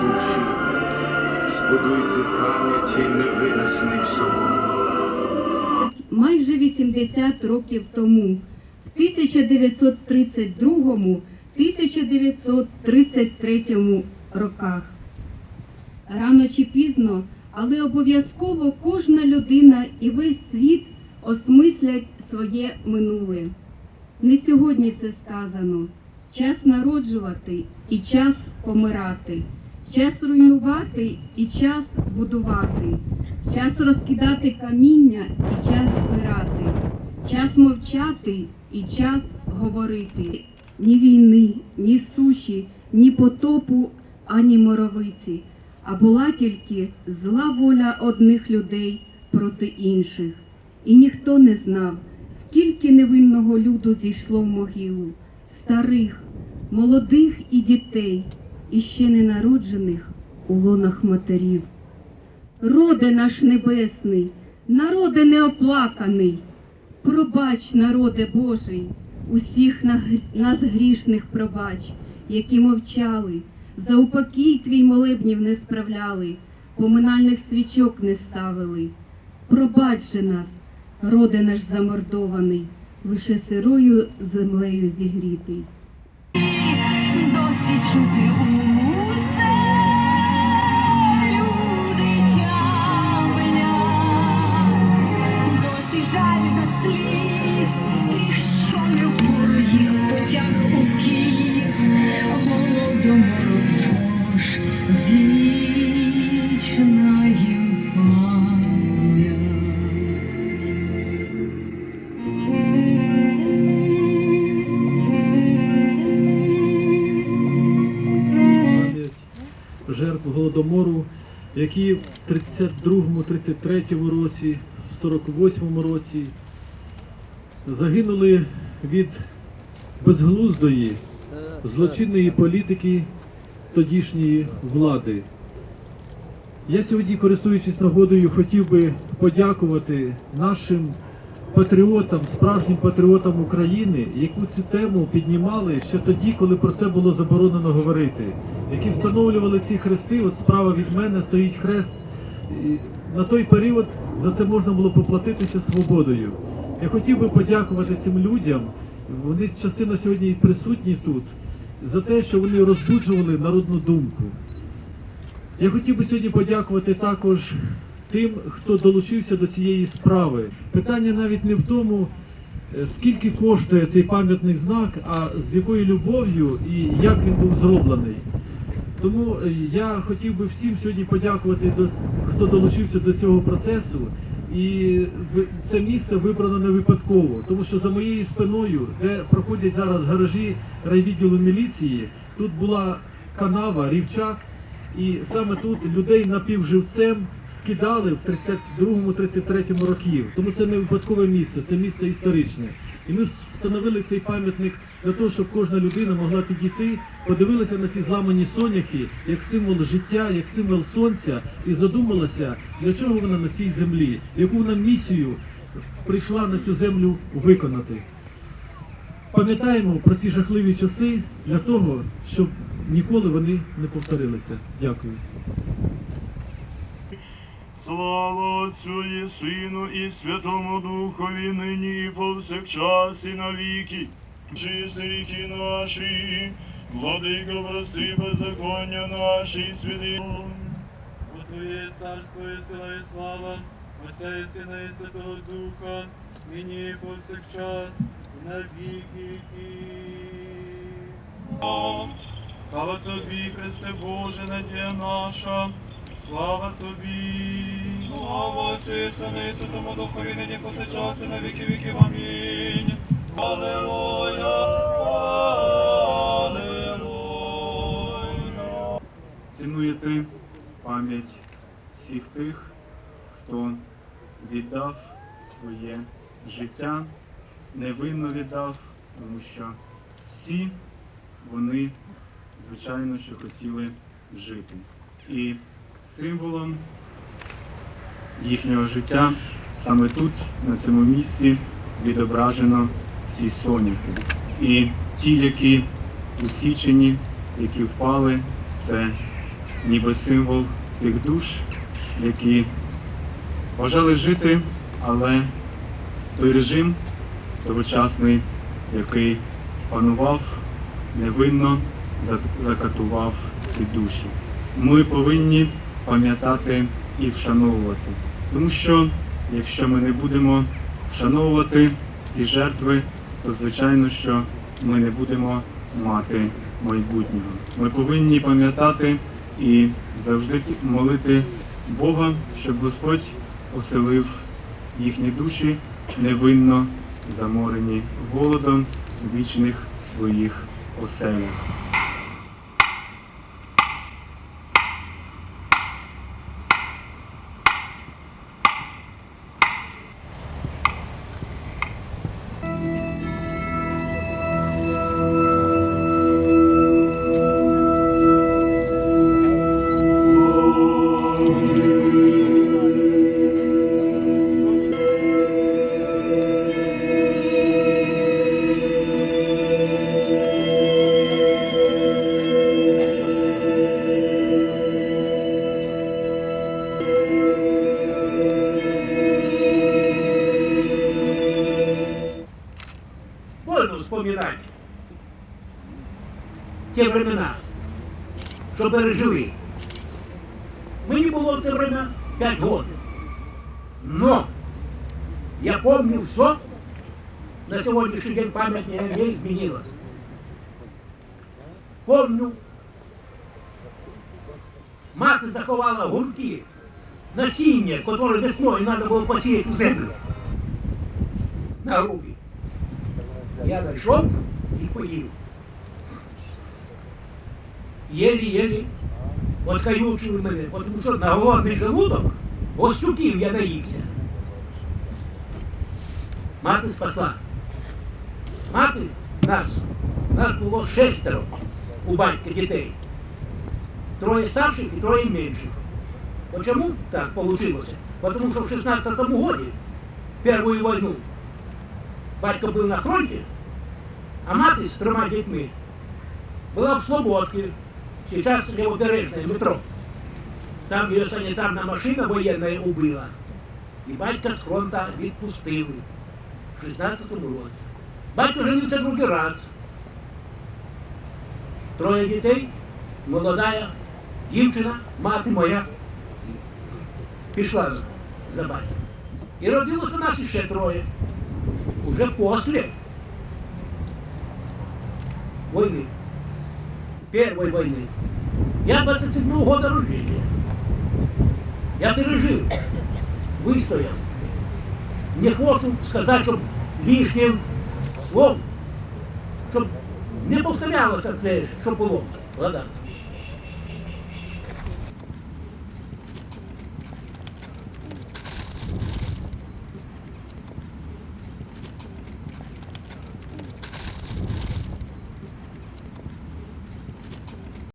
суші, збудуйте пам'яті невигасний собор. майже 80 років тому, в 1932-1933 роках. Рано чи пізно, але обов'язково кожна людина і весь світ осмислять своє минуле. Не сьогодні це сказано. Час народжувати і час помирати, час руйнувати і час будувати, час розкидати каміння і час збирати, час мовчати і час говорити. Ні війни, ні суші, ні потопу, ані моровиці, а була тільки зла воля одних людей проти інших. І ніхто не знав, скільки невинного люду зійшло в могилу, старих, молодих і дітей, і ще ненароджених у лонах матерів. Роде наш небесний, народе неоплаканий, пробач, народе Божий, усіх нас грішних пробач, які мовчали, за упокій твій молебнів не справляли, поминальних свічок не ставили. Пробачи нас, роде наш замордований, лише сирою землею зігрітий. Досі чути жертв Голодомору, які в 32-33 році, в 48 році загинули від безглуздої, злочинної політики тодішньої влади. Я сьогодні, користуючись нагодою, хотів би подякувати нашим патріотам, справжнім патріотам України, яку цю тему піднімали ще тоді, коли про це було заборонено говорити, які встановлювали ці хрести. От справа від мене стоїть хрест. І на той період за це можна було поплатитися свободою. Я хотів би подякувати цим людям. Вони частина сьогодні присутні тут за те, що вони розбуджували народну думку. Я хотів би сьогодні подякувати також тим, хто долучився до цієї справи. Питання навіть не в тому, е, скільки коштує цей пам'ятний знак, а з якою любов'ю і як він був зроблений. Тому е, я хотів би всім сьогодні подякувати, хто долучився до цього процесу. І це місце вибрано не випадково, тому що за моєю спиною, де проходять зараз гаражі райвідділу міліції, тут була канава, рівчак, і саме тут людей напівживцем скидали в 32-33 років. Тому це не випадкове місце, це місце історичне. І ми встановили цей пам'ятник для того, щоб кожна людина могла підійти, подивилася на ці зламані соняхи як символ життя, як символ сонця, і задумалася, для чого вона на цій землі, яку вона місію прийшла на цю землю виконати. Пам'ятаємо про ці жахливі часи для того, щоб ніколи вони не повторилися. Дякую. Слава Отцю і Сину і Святому Духові нині і повсякчас і навіки. Чисті ріки наші, владико, прости беззаконня наші святи. Бо Твоє царство і сила і слава, Отця і Сина і Святого Духа, нині і повсякчас, і на віки віків. Слава Тобі, Христе Боже, надія наша, слава Тобі. Слава Отцю і Сину і Святому Духові нині повсякчас і на віки віків. Амінь. Аллилуйя, Аллилуйя. цінуєте пам'ять всіх тих, хто віддав своє життя, невинно віддав, тому що всі вони, звичайно, що хотіли жити. І символом їхнього життя саме тут, на цьому місці, відображено ці соняхи. І ті, які усічені, які впали, це ніби символ тих душ, які бажали жити, але той режим тогочасний, який панував, невинно закатував ці душі. Ми повинні пам'ятати і вшановувати. Тому що якщо ми не будемо вшановувати ті жертви, то звичайно, що ми не будемо мати майбутнього. Ми повинні пам'ятати і завжди молити Бога, щоб Господь оселив їхні душі невинно заморені голодом в вічних своїх оселях. Времена, что пережили. Мені було в те время 5 років. Но я помню все, на сьогоднішній день пам'ять не, не змінилась. Помню, мати заховала гурки, насіння, яке весною треба було посіяти в землю на грубі. Я знайшов і поїв. Єлі-єлі откаючили мене, тому що на голодний желудок остюків я наївся. Мати спасла. Мати нас, нас було шестеро у батька дітей. Троє старших і троє менших. Почему так получилось? Потому что в 16 году, первую войну, батько був на фронті, а мати з трьома дітьми була в Слободці, зараз лівобережне метро. Там її санітарна машина воєнна убила. І батька з фронту відпустили в 16-му році. Батько женився другий раз. Троє дітей, молода дівчина, мати моя, пішла за батьком. І родилося нас ще троє. Уже после войны, первой войны. Я 27 года рождения. Я пережив, вистояв. Не хочу сказати, щоб лишнім словом, щоб не повторялося це, що було. Ладно.